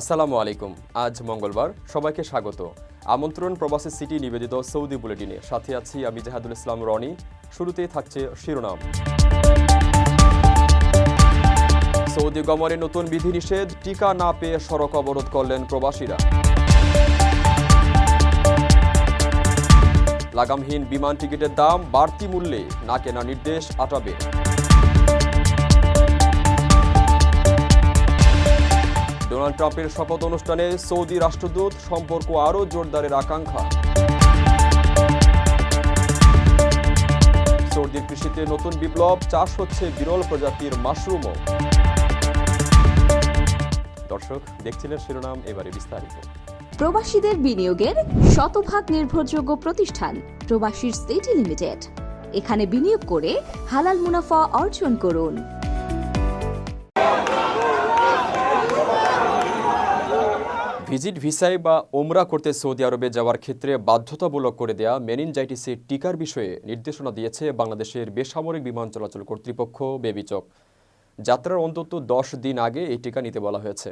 আসসালামু আলাইকুম। আজ মঙ্গলবার সবাইকে স্বাগত। আমন্ত্রণ প্রবাসী সিটি নিবেদিত সৌদি বুলেটিনে। সাথে আছি আমি জাহাদুল ইসলাম রনি। শুরুতেই থাকছে শিরোনাম। সৌদি গমনে নতুন বিধিনিষেধ, টিকা না পেয়ে সড়ক অবরোধ করলেন প্রবাসীরা। লাগামহীন বিমান টিকিটের দাম বাড়তি মূল্যে না কেনা নির্দেশ আটাবে ডোনাল্ড ট্রাম্পের শপথ অনুষ্ঠানে সৌদি রাষ্ট্রদূত সম্পর্ক আরও জোরদারের আকাঙ্ক্ষা। সৌদির কৃষিতে নতুন বিপ্লব, চাষ হচ্ছে বিরল প্রজাতির মাশরুমও। দর্শক, দেখছিলেন শিরোনাম, এবারে বিস্তারিত। প্রবাসীদের বিনিয়োগের শতভাগ নির্ভরযোগ্য প্রতিষ্ঠান, প্রবাসীর সিটি লিমিটেড। এখানে বিনিয়োগ করে হালাল মুনাফা অর্জন করুন। ভিজিট ভিসায় বা ওমরা করতে সৌদি আরবে যাওয়ার ক্ষেত্রে বাধ্যতামূলক করে দেয়া মেনিনজাইটিসের টিকার বিষয়ে নির্দেশনা দিয়েছে বাংলাদেশের বেসামরিক বিমান চলাচল কর্তৃপক্ষ বেবিচক। যাত্রার অন্তত দশ দিন আগে এই টিকা নিতে বলা হয়েছে।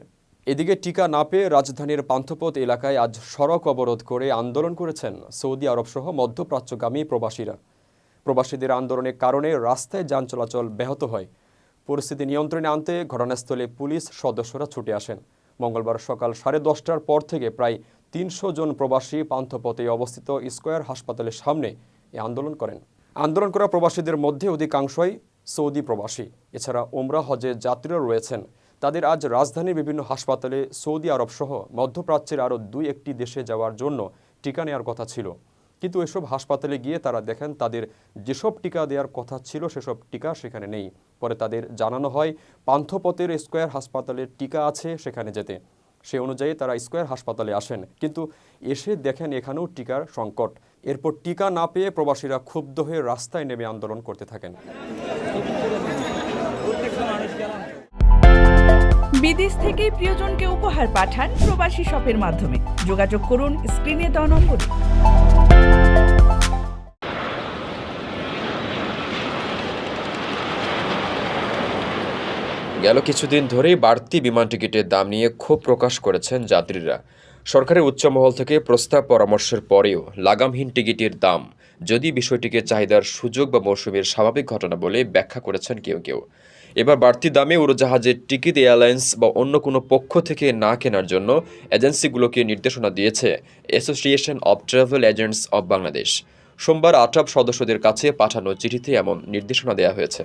এদিকে টিকা না পেয়ে রাজধানীর পান্থপথ এলাকায় আজ সড়ক অবরোধ করে আন্দোলন করেছেন সৌদি আরবসহ মধ্যপ্রাচ্যগামী প্রবাসীরা। প্রবাসীদের আন্দোলনের কারণে রাস্তায় যান চলাচল ব্যাহত হয়। পরিস্থিতি নিয়ন্ত্রণে আনতে ঘটনাস্থলে পুলিশ সদস্যরা ছুটে আসেন। মঙ্গলবার সকাল সাড়ে দশটার পর থেকে প্রায় তিনশো জন প্রবাসী পান্থপথে অবস্থিত স্কয়ার হাসপাতালের সামনে এ আন্দোলন করেন। আন্দোলন করা প্রবাসীদের মধ্যে অধিকাংশই সৌদি প্রবাসী। এছাড়া ওমরা হজে যাত্রীরা রয়েছেন। তাদের আজ রাজধানীর বিভিন্ন হাসপাতালে সৌদি আরব সহ মধ্যপ্রাচ্যের আরও দুই একটি দেশে যাওয়ার জন্য টিকা নেওয়ার কথা ছিল। কিন্তু এসব হাসপাতালে গিয়ে তারা দেখেন তাদের যেসব টিকা দেওয়ার কথা ছিল সেসব টিকা সেখানে নেই। পরে তাদের জানানো হয় পান্থপথের স্কোয়ার হাসপাতালে টিকা আছে সেখানে যেতে। সে অনুযায়ী তারা স্কোয়ার হাসপাতালে আসেন, কিন্তু এসে দেখেন এখানেও টিকার সংকট। এরপর টিকা না পেয়ে প্রবাসীরা ক্ষুব্ধ হয়ে রাস্তায় নেমে আন্দোলন করতে থাকেন। বিদেশ থেকে প্রিয়জনকে উপহার পাঠান প্রবাসী শপের মাধ্যমে। যোগাযোগ করুন স্ক্রিনে দেওয়া নম্বরে। গেল কিছুদিন ধরেই বাড়তি বিমান টিকিটের দাম নিয়ে ক্ষোভ প্রকাশ করেছেন যাত্রীরা। সরকারের উচ্চমহল থেকে প্রস্তাব পরামর্শের পরেও লাগামহীন টিকিটের দাম, যদি বিষয়টিকে চাহিদার সুযোগ বা মৌসুমের স্বাভাবিক ঘটনা বলে ব্যাখ্যা করেছেন কেউ কেউ। এবার বাড়তি দামে উড়োজাহাজের টিকিট, এয়ারলাইন্স বা অন্য কোনো পক্ষ থেকে না কেনার জন্য এজেন্সিগুলোকে নির্দেশনা দিয়েছে association of travel agents of Bangladesh সোমবার আটপ সদস্যদের কাছে পাঠানো চিঠিতে এমন নির্দেশনা দেওয়া হয়েছে।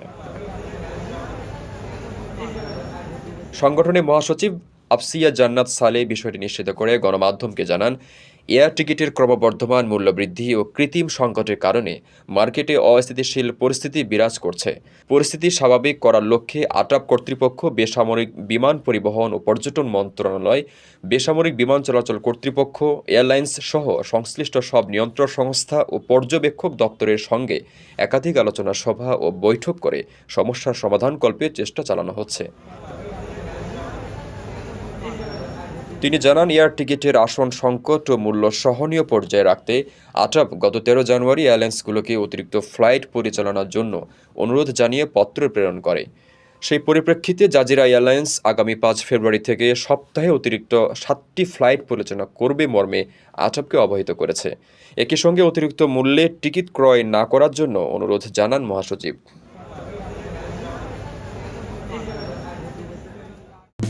সংগঠনের মহাসচিব আফসিয়া জান্নাত সালে বিষয়টি নিশ্চিত করে গণমাধ্যমকে জানান, এয়ার টিকিটের ক্রমবর্ধমান মূল্যবৃদ্ধি ও কৃত্রিম সংকটের কারণে মার্কেটে অস্থিতিশীল পরিস্থিতি বিরাজ করছে। পরিস্থিতি স্বাভাবিক করার লক্ষ্যে আটাপ কর্তৃপক্ষ বেসামরিক বিমান পরিবহন ও পর্যটন মন্ত্রণালয়, বেসামরিক বিমান চলাচল কর্তৃপক্ষ, এয়ারলাইন্স সহ সংশ্লিষ্ট সব নিয়ন্ত্রণ সংস্থা ও পর্যবেক্ষক দপ্তরের সঙ্গে একাধিক আলোচনা সভা ও বৈঠক করে সমস্যার সমাধানকল্পে চেষ্টা চালানো হচ্ছে। তিনি জানান, এয়ার টিকিটের আসন সংকট ও মূল্য সহনীয় পর্যায়ে রাখতে আটাপ গত তেরো জানুয়ারি এয়ারলাইন্সগুলোকে অতিরিক্ত ফ্লাইট পরিচালনার জন্য অনুরোধ জানিয়ে পত্র প্রেরণ করে। সেই পরিপ্রেক্ষিতে জাজিরা এয়ারলাইন্স আগামী পাঁচ ফেব্রুয়ারি থেকে সপ্তাহে অতিরিক্ত সাতটি ফ্লাইট পরিচালনা করবে মর্মে আটাপকে অবহিত করেছে। একই সঙ্গে অতিরিক্ত মূল্যে টিকিট ক্রয় না করার জন্য অনুরোধ জানান মহাসচিব।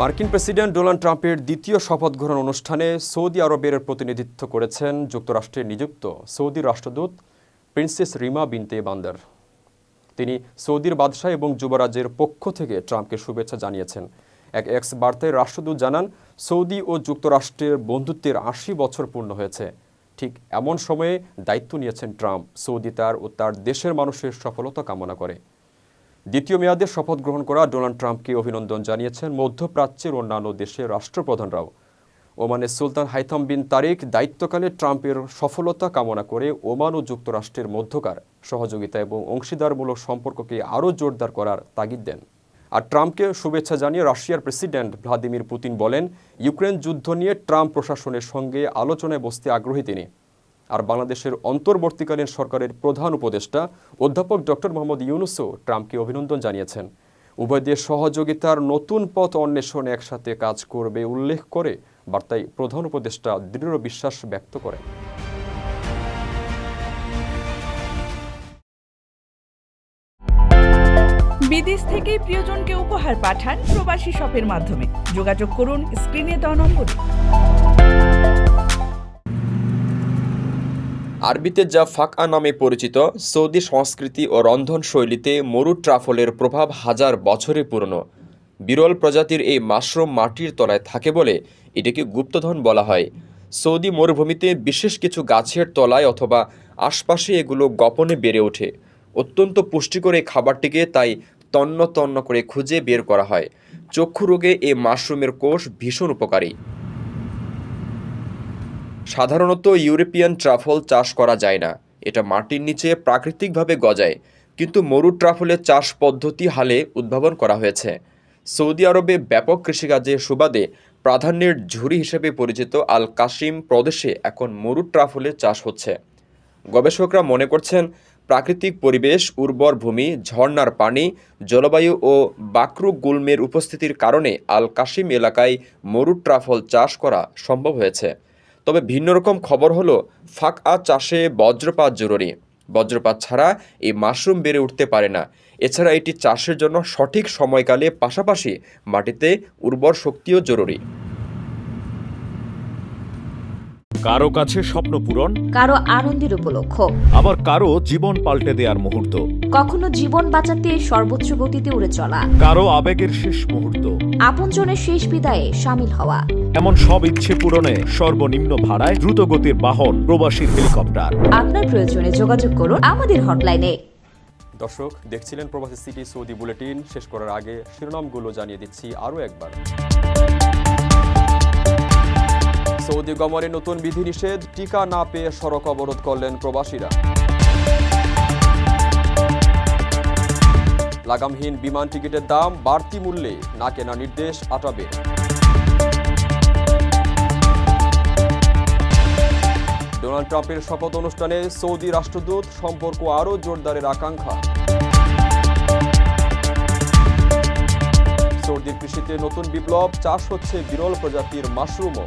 মার্কিন প্রেসিডেন্ট ডোনাল্ড ট্রাম্পের দ্বিতীয় শপথ গ্রহণ অনুষ্ঠানে সৌদি আরবের প্রতিনিধিত্ব করেছেন যুক্তরাষ্ট্রে নিযুক্ত সৌদি রাষ্ট্রদূত প্রিন্সেস রিমা বিনতে বান্দার। তিনি সৌদির বাদশাহ এবং যুবরাজের পক্ষ থেকে ট্রাম্পকে শুভেচ্ছা জানিয়েছেন। এক এক্স বার্তায় রাষ্ট্রদূত জানান, সৌদি ও যুক্তরাষ্ট্রের বন্ধুত্বের আশি বছর পূর্ণ হয়েছে। ঠিক এমন সময়ে দায়িত্ব নিয়েছেন ট্রাম্প। সৌদি তার ও তার দেশের মানুষের সফলতা কামনা করে। দ্বিতীয় মেয়াদে শপথ গ্রহণ করা ডোনাল্ড ট্রাম্পকে অভিনন্দন জানিয়েছেন মধ্যপ্রাচ্যের অন্যান্য দেশের রাষ্ট্রপ্রধানরাও। ওমানের সুলতান হাইথাম বিন তারিক দায়িত্বকালে ট্রাম্পের সফলতা কামনা করে ওমান ও যুক্তরাষ্ট্রের মধ্যকার সহযোগিতা এবং অংশীদারমূলক সম্পর্ককে আরও জোরদার করার তাগিদ দেন। আর ট্রাম্পকে শুভেচ্ছা জানিয়ে রাশিয়ার প্রেসিডেন্ট ভ্লাদিমির পুতিন বলেন, ইউক্রেন যুদ্ধ নিয়ে ট্রাম্প প্রশাসনের সঙ্গে আলোচনায় বসতে আগ্রহী তিনি। আর বাংলাদেশের অন্তর্বর্তীকালীন সরকারের প্রধান উপদেষ্টা অধ্যাপক ডক্টর মোহাম্মদ ইউনুসও ট্রাম্পকে অভিনন্দন জানিয়েছেন। উভয় দেশ সহযোগিতার নতুন পথ অন্বেষণে একসাথে কাজ করবে উল্লেখ করে বার্তায় প্রধান উপদেষ্টা দৃঢ় বিশ্বাস ব্যক্ত করেন। বিদেশ থেকে প্রিয়জনকে উপহার পাঠান প্রবাসী শপের মাধ্যমে। যোগাযোগ করুন স্ক্রিনে দেওয়া নম্বরে। আরবিতে যা ফাকআ নামে পরিচিত, সৌদি সংস্কৃতি ও রন্ধন শৈলীতে মরু ট্রাফলের প্রভাব হাজার বছরে পুরনো। বিরল প্রজাতির এই মাশরুম মাটির তলায় থাকে বলে এটিকে গুপ্তধন বলা হয়। সৌদি মরুভূমিতে বিশেষ কিছু গাছের তলায় অথবা আশপাশে এগুলো গোপনে বেড়ে ওঠে। অত্যন্ত পুষ্টিকর এই খাবারটিকে তাই তন্ন তন্ন করে খুঁজে বের করা হয়। চক্ষু রোগে এই মাশরুমের কোষ ভীষণ উপকারী। সাধারণত ইউরোপিয়ান ট্রাফল চাষ করা যায় না। এটা মাটির নিচে প্রাকৃতিকভাবে গজায়, কিন্তু মরু ট্রাফলের চাষ পদ্ধতি হালে উদ্ভাবন করা হয়েছে। সৌদি আরবে ব্যাপক কৃষিকাজে সুবাদে প্রাধান্যের ঝুড়ি হিসেবে পরিচিত আল কাশিম প্রদেশে এখন মরু ট্রাফলের চাষ হচ্ছে। গবেষকরা মনে করছেন, প্রাকৃতিক পরিবেশ, উর্বর ভূমি ঝর্নার পানি, জলবায়ু ও বাকরু গুল্মের উপস্থিতির কারণে আল কাশিম এলাকায় মরু ট্রাফল চাষ করা সম্ভব হয়েছে। তবে ভিন্ন রকম খবর হলো, ফাঁক ফাঁকা চাষে বজ্রপাত জরুরি। বজ্রপাত ছাড়া এই মাশরুম বেড়ে উঠতে পারে না। এছাড়া এটি চাষের জন্য সঠিক সময়কালে পাশাপাশি মাটিতে উর্বর শক্তিও জরুরি। কারও কাছে স্বপ্ন পূরণ কারও আনন্দের উপলক্ষ। আবার কারও জীবন পাল্টে দেওয়ার মুহূর্ত। কখনো জীবন বাঁচাতে সর্বোচ্চ গতিতে উড়ে চলা। কারও আবেগের শেষ মুহূর্ত। আপনজনের শেষ বিদায়ে সামিল হওয়া। এমন সব ইচ্ছে পূরণে সর্বনিম্ন ভাড়ায় দ্রুত গতির বাহন প্রবাসীর হেলিকপ্টার। আপনার প্রয়োজনে যোগাযোগ করুন আমাদের হটলাইনে। দর্শক দেখছিলেন প্রবাসী সিটি সৌদি বুলেটিন। শেষ করার আগে শিরোনামগুলো জানিয়ে দিচ্ছি আরও একবার। সৌদি গমনে নতুন বিধিনিষেধ, টিকা না পেয়ে সড়ক অবরোধ করলেন প্রবাসীরা। লাগামহীন বিমান টিকিটের দাম বাড়তি মূল্যে, না কেনা নির্দেশ আটাবের ডোনাল্ড ট্রাম্পের শপথ অনুষ্ঠানে সৌদি রাষ্ট্রদূত সম্পর্ক আরও জোরদারের আকাঙ্ক্ষা। সৌদির কৃষিতে নতুন বিপ্লব, চাষ হচ্ছে বিরল প্রজাতির মাশরুমও।